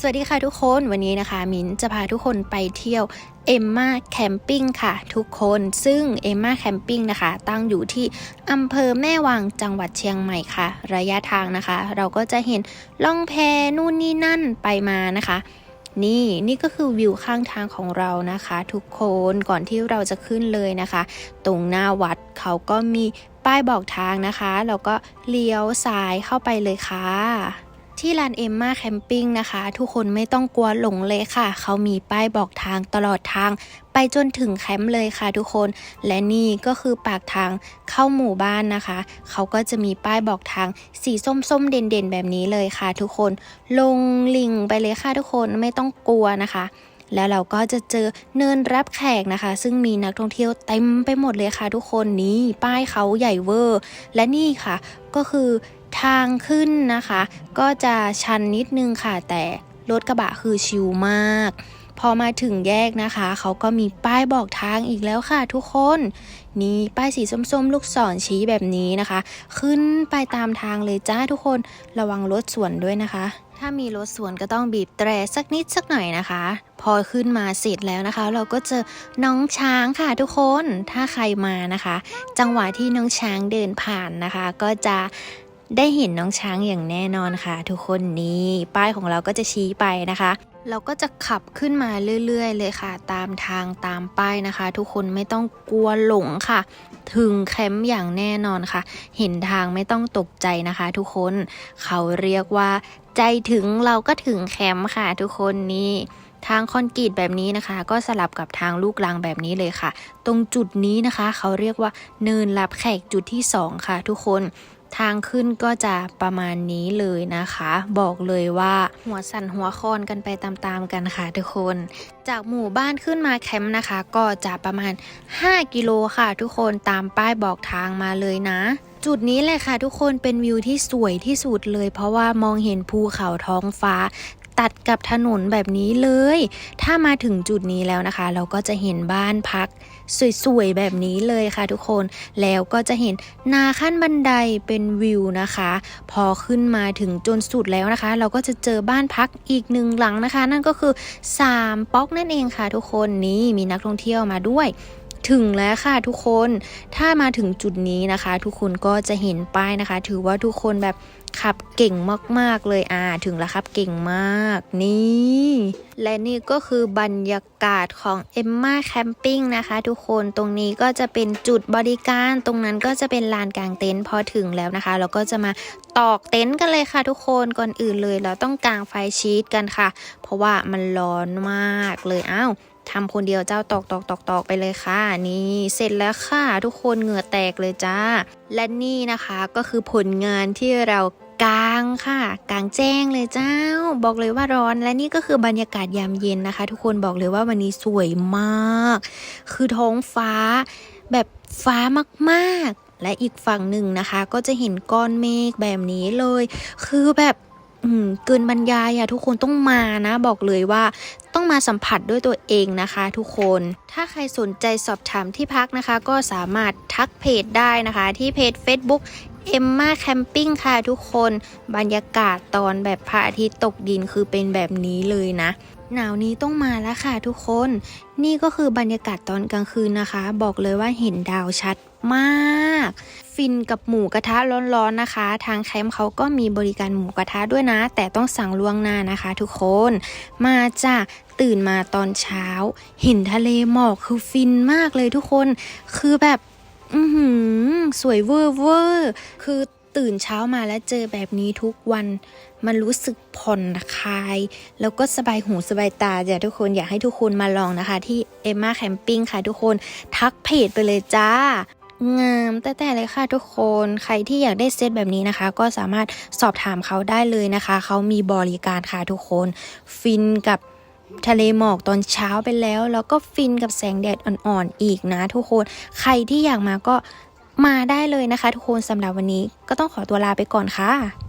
สวัสดีค่ะทุกคนวันนี้นะคะ มิ้นจะพาทุกคนไปเที่ยวเอมมาแคมปิ้งค่ะ ทุกคนซึ่งเอมมาแคมปิ้งนะคะ ตั้งอยู่ที่อำเภอแม่วางจังหวัดเชียงใหม่ค่ะ ระยะทางนะคะ เราก็จะเห็นล่องแพนู่นนี่นั่นไปมานะคะ นี่นี่ก็คือวิวข้างทางของเรานะคะ ทุกคนก่อนที่เราจะขึ้นเลยนะคะ ตรงหน้าวัดเขาก็มีป้ายบอกทางนะคะแล้วก็เลี้ยวซ้ายเข้าไปเลยค่ะ ที่ลานเอมมาแคมปิ้งนะคะ ทุกคนไม่ต้องกลัวหลงเลยค่ะ เขามีป้ายบอกทางตลอดทาง ไปจนถึงแคมป์เลยค่ะทุกคน และนี่ก็คือปากทางเข้าหมู่บ้านนะคะ เขาก็จะมีป้ายบอกทางสีส้มๆเด่นๆ แบบนี้เลยค่ะ ทุกคน ลงลิงไปเลยค่ะทุกคนไม่ต้องกลัวนะคะแล้วเราก็จะเจอเนินรับแขกนะคะ ซึ่งมีนักท่องเที่ยวเต็มไปหมดเลยค่ะทุกคนนี่ป้ายเขาใหญ่เวอร์ และนี่ค่ะ ก็คือ ทางขึ้นนะคะ ก็จะชันนิดนึงค่ะ แต่รถกระบะคือชิลมาก พอมาถึงแยกนะคะ เขาก็มีป้ายบอกทางอีกแล้วค่ะทุกคน นี่ป้ายสีส้มๆ ลูกศรชี้แบบนี้นะคะ ขึ้นไปตามทางเลยจ้าทุกคนระวังรถสวนด้วยนะคะ ถ้ามีรถสวนก็ต้องบีบแตรสักนิดสักหน่อยนะคะ พอขึ้นมาเสร็จแล้วนะคะ เราก็เจอน้องช้างค่ะทุกคนถ้าใครมานะคะ จังหวะที่น้องช้างเดินผ่านนะคะ ก็จะ ได้เห็นน้องช้างอย่างแน่นอนค่ะ ทุกคนนี้ป้ายของเราก็จะชี้ไปนะคะ เราก็จะขับขึ้นมาเรื่อยๆ เลยค่ะ ตามทางตามป้ายนะคะ ทุกคนไม่ต้องกลัวหลงค่ะ ถึงแคมป์อย่างแน่นอนค่ะ เห็นทางไม่ต้องตกใจนะคะ ทุกคนเขาเรียกว่า ใจถึงเราก็ถึงแคมป์ค่ะทุกคนนี่ทางคอนกรีตแบบนี้นะคะ ก็สลับกับทางลูกรังแบบนี้เลยค่ะ ตรงจุดนี้นะคะ เขาเรียกว่าเนินรับแขกจุดที่ 2 ค่ะ ทุกคนทางขึ้นก็จะประมาณนี้เลยนะคะ บอกเลยว่าหัวสั่นหัวคอนกันไปตามๆกันค่ะทุกคน จากหมู่บ้านขึ้นมาแคมป์นะคะ ก็จะประมาณ 5 กิโลค่ะ ทุกคนตามป้ายบอกทางมาเลยนะ จุดนี้แหละค่ะทุกคนเป็นวิวที่สวยที่สุดเลย เพราะว่ามองเห็นภูเขาท้องฟ้าตัดกับถนนแบบนี้เลย ถ้ามาถึงจุดนี้แล้วนะคะ เราก็จะเห็นบ้านพัก สวยๆแบบนี้เลยค่ะทุกคน แล้วก็จะเห็นนาขั้นบันไดเป็นวิวนะคะ พอขึ้นมาถึงจนสุดแล้วนะคะ เราก็จะเจอบ้านพักอีกหนึ่งหลังนะคะ นั่นก็คือ 3 ป๊อกนั่นเองค่ะทุกคน นี่มีนักท่องเที่ยวมาด้วย ถึงแล้วค่ะทุกคน ถ้ามาถึงจุดนี้นะคะ ทุกคนก็จะเห็นป้ายนะคะ ถือว่าทุกคนแบบขับเก่งมากๆเลยอ่าถึงแล้วครับเก่งมากนี่ และนี่ก็คือบรรยากาศของเอมมาแคมปิ้งนะคะ ทุกคนตรงนี้ก็จะเป็นจุดบริการตรงนั้นก็จะเป็นลานกลางเต็นท์พอถึงแล้วนะคะ เราก็จะมาตอกเต็นท์กันเลยค่ะ ทุกคนก่อนอื่นเลย เราต้องกางไฟชีตกันค่ะ เพราะว่ามันร้อนมากเลยอ้าว ทำคนเดียวเจ้าตอกตอกตอกตอกไปเลยค่ะ นี่เสร็จแล้วค่ะทุกคนเหงื่อแตกเลยจ้า และนี่นะคะก็คือผลงานที่เรากางค่ะกางแจ้งเลยเจ้า บอกเลยว่าร้อนและนี่ก็คือบรรยากาศยามเย็นนะคะ ทุกคนบอกเลยว่าวันนี้สวยมาก คือท้องฟ้าแบบฟ้ามากๆ และอีกฝั่งหนึ่งนะคะ ก็จะเห็นก้อนเมฆแบบนี้เลย คือแบบอืมเกินบรรยายอะทุกคนต้องมานะ บอกเลยว่า ต้องมาสัมผัสด้วยตัวเองนะคะ ทุกคน ถ้าใครสนใจสอบถามที่พักนะคะ ก็สามารถทักเพจได้นะคะ ที่เพจ Facebook เอมมาแคมปิ้งค่ะทุกคน บรรยากาศตอนแบบพระอาทิตย์ตกดินคือเป็นแบบนี้เลยนะ หนาวนี้ต้องมาแล้วค่ะทุกคน นี่ก็คือบรรยากาศตอนกลางคืนนะคะ บอกเลยว่าเห็นดาวชัดมาก ฟินกับหมูกระทะร้อนๆนะคะ ทางแคมป์เขาก็มีบริการหมูกระทะด้วยนะ แต่ต้องสั่งล่วงหน้านะคะ ทุกคน มาจ้ะตื่นมาตอนเช้า เห็นทะเลหมอกคือฟินมากเลยทุกคน คือแบบ อืสวยเวอร์เวอร์คือ ตื่นเช้ามาแล้วเจอแบบนี้ทุกวัน มันรู้สึกผ่อนคลาย แล้วก็สบายหูสบายตาจ้ะทุกคนอยากให้ทุกคนมาลองนะคะ ที่เอมมาแคมปิ้งค่ะทุกคนทักเพจไปเลยจ้างามแต่แต่เลยค่ะทุกคนใครที่อยากได้เซตแบบนี้นะคะ ก็สามารถสอบถามเขาได้เลยนะคะ เขามีบริการค่ะทุกคน ฟินกับทะเลหมอกตอนเช้าไปแล้ว แล้วก็ฟินกับแสงแดดอ่อนๆอีกนะทุกคน ใครที่อยากมาก็ มาได้เลยนะคะ ทุกคนสำหรับวันนี้ก็ต้องขอตัวลาไปก่อนค่ะ